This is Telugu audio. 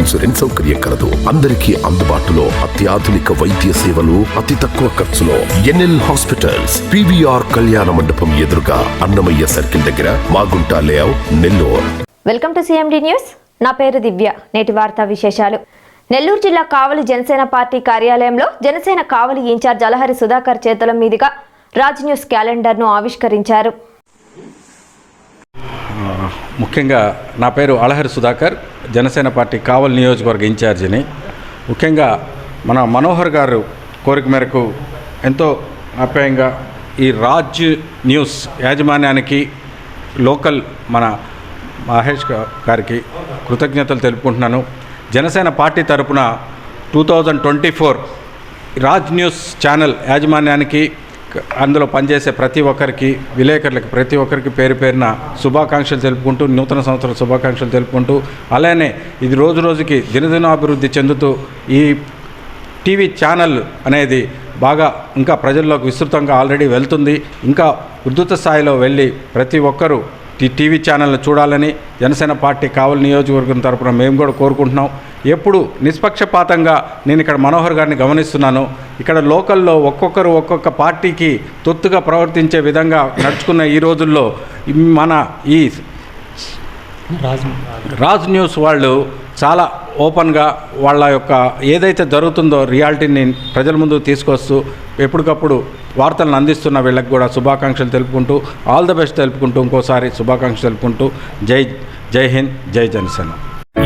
ఇన్సూరెన్స్ సౌకర్యం కలదు. అందరికీ అందుబాటులో అత్యాధునిక వైద్య సేవలు అతి తక్కువ ఖర్చులో ఎన్ఎల్ హాస్పిటల్స్ పివిఆర్ కళ్యాణ మండపం ఎదురుగా అన్నమయ్య సర్కిల్ దగ్గర Magunta layout Nellore. Welcome to CMD news. నా పేరు దివ్య. నేటి వార్తా విశేషాలు. నెల్లూరు జిల్లా కావలి జనసేన పార్టీ కార్యాలయంలో జనసేన కావలి ఇన్ఛార్జ్ అలహరి సుధాకర్ చేతుల మీదుగా రాజ్ న్యూస్ క్యాలెండర్ను ఆవిష్కరించారు. ముఖ్యంగా నా పేరు అలహరి సుధాకర్. జనసేన పార్టీ కావల్ నియోజకవర్గ ఇన్ఛార్జిని. ముఖ్యంగా మన మనోహర్ గారు కోరిక మేరకు ఎంతో ఆప్యాయంగా ఈ రాజ్ న్యూస్ యాజమాన్యానికి లోకల్ మన మహేష్ గారికి కృతజ్ఞతలు తెలుపుకుంటున్నాను. జనసేన పార్టీ తరపున two thousand twenty four Raj news channel యాజమాన్యానికి అందులో పనిచేసే ప్రతి ఒక్కరికి విలేకరులకి ప్రతి ఒక్కరికి పేరు పేరున శుభాకాంక్షలు తెలుపుకుంటూ నూతన సంవత్సర శుభాకాంక్షలు తెలుపుకుంటూ అలానే ఇది రోజు రోజుకి దినదినాభివృద్ధి చెందుతూ ఈ టీవీ ఛానల్ అనేది బాగా ఇంకా ప్రజల్లోకి విస్తృతంగా ఆల్రెడీ వెళ్తుంది. ఇంకా ఉద్ధృత స్థాయిలో వెళ్ళి ప్రతి ఒక్కరూ టీవీ ఛానల్ని చూడాలని జనసేన పార్టీ కావలి నియోజకవర్గం తరపున మేము కూడా కోరుకుంటున్నాం. ఎప్పుడు నిష్పక్షపాతంగా నేను ఇక్కడ మనోహర్ గారిని గమనిస్తున్నాను. ఇక్కడ లోకల్లో ఒక్కొక్కరు ఒక్కొక్క పార్టీకి తొత్తుగా ప్రవర్తించే విధంగా నడుచుకున్న ఈ రోజుల్లో మన ఈ రాజ్ న్యూస్ వాళ్ళు చాలా ఓపెన్గా వాళ్ళ యొక్క ఏదైతే జరుగుతుందో రియాలిటీని ప్రజల ముందు తీసుకొస్తూ ఎప్పటికప్పుడు వార్తలను అందిస్తున్న వీళ్ళకి కూడా శుభాకాంక్షలు తెలుపుకుంటూ ఆల్ ద బెస్ట్ తెలుపుకుంటూ ఇంకోసారి శుభాకాంక్షలు తెలుపుకుంటూ. జై జై హింద్ జై జనసేన.